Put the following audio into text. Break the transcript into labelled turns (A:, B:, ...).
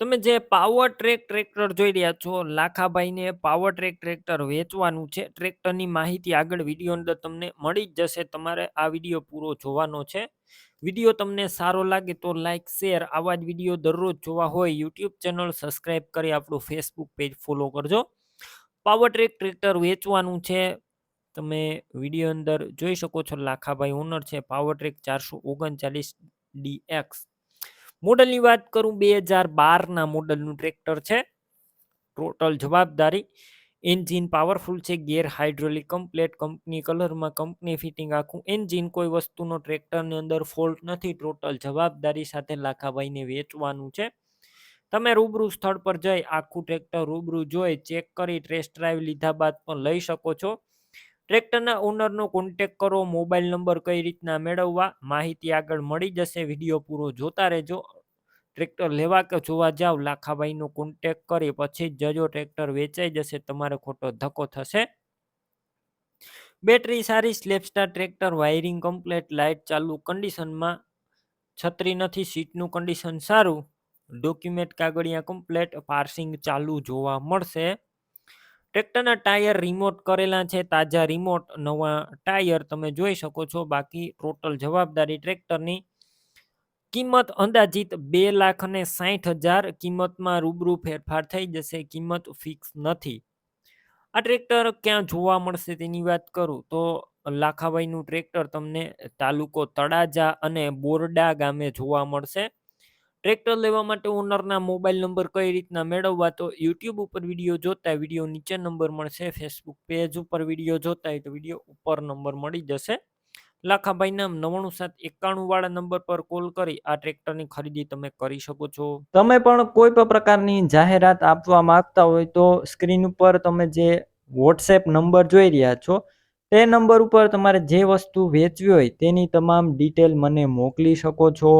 A: તમે જે power track tractor જોઈ રહ્યા છો, લાખાભાઈને પાવર ટ્રેક ટ્રેક્ટર વેચવાનું છે. ટ્રેક્ટરની માહિતી આગળ વીડિયો અંદર તમને મળી જ જશે. તમારે આ વીડિયો પૂરો જોવાનો છે. વીડિયો તમને સારો લાગે તો લાઇક શેર આવા જ વીડિયો દરરોજ જોવા હોય યુટ્યુબ ચેનલ સબસ્ક્રાઈબ કરી આપણું ફેસબુક પેજ ફોલો કરજો. પાવર ટ્રેક ટ્રેક્ટર વેચવાનું છે. તમે વીડિયો અંદર જોઈ શકો છો, લાખાભાઈ ઓનર છે. પાવર ટ્રેક ચારસો ઓગણચાલીસ ડીએક્સ મોડલની વાત કરું, બે હજાર બારના મોડલનું ટ્રેક્ટર છે. ટોટલ જવાબદારી એન્જિન પાવરફુલ છે ગેર હાઇડ્રોલિક કમ્પ્લેટ કંપની કલરમાં કંપની ફિટિંગ આખું એન્જિન કોઈ વસ્તુનો ટ્રેક્ટરની અંદર ફોલ્ટ નથી. ટોટલ જવાબદારી સાથે લાખાભાઈને વેચવાનું છે. તમે રૂબરૂ સ્થળ પર જઈ આખું ટ્રેક્ટર રૂબરૂ જોઈ ચેક કરી ટેસ્ટ ડ્રાઈવ લીધા બાદ પણ લઈ શકો છો. ટ્રેક્ટરના ઓનરનો કોન્ટેક કરો મોબાઈલ નંબર કઈ રીતના મેળવવા, માહિતી આગળ મળી જશે વીડિયો પૂરો જોતા રહેજો. ટ્રેક્ટર લેવા કે જોવા જાવ, લાખાભાઈનો કોન્ટેક કરી, પછી જજો ટ્રેક્ટર વેચાઈ જશે, તમારે ખોટો ધક્કો થશે. બેટરી સારી self starter tractor wiring complete light ચાલુ કન્ડિશનમાં છત્રી નથી, સીટનું કન્ડિશન સારું. ડોક્યુમેન્ટ કાગળિયા કમ્પ્લેટ પાર્સિંગ ચાલુ જોવા મળશે. ટ્રેક્ટરના ટાયર રિમોટ કરેલા છે, તાજા રિમોટ નવા ટાયર તમે જોઈ શકો છો. બાકી ટોટલ જવાબદારી ટ્રેક્ટરની કિંમત અંદાજિત બે લાખ અને સાઠ હજાર કિંમતમાં રૂબરૂ ફેરફાર થઈ જશે, કિંમત ફિક્સ નથી. આ ટ્રેક્ટર ક્યાં જોવા મળશે તેની વાત કરું તો લાખાભાઈનું ટ્રેક્ટર તમને તાલુકો તળાજા અને બોરડા ગામે જોવા મળશે. ટ્રેક્ટર લેવા માટે ઓનરના મોબાઈલ નંબર કઈ રીતના મેળવવા તો યુટ્યુબ ઉપર વીડિયો જોતા વીડિયો નીચે નંબર મળશે ફેસબુક પેજ ઉપર વીડિયો જોતા હોય તો વીડિયો ઉપર નંબર મળી જશે. લાખાભાઈના નવાણું સાત એકાણું વાળા નંબર પર કોલ કરી, આ ટ્રેક્ટરની ખરીદી તમે કરી શકો છો.
B: તમે પણ કોઈ પણ પ્રકારની જાહેરાત આપવા માંગતા હોય તો સ્ક્રીન ઉપર તમે જે વોટ્સએપ નંબર જોઈ રહ્યા છો, તે નંબર ઉપર તમારે જે વસ્તુ વેચવી હોય તેની તમામ ડિટેલ મને મોકલી શકો છો.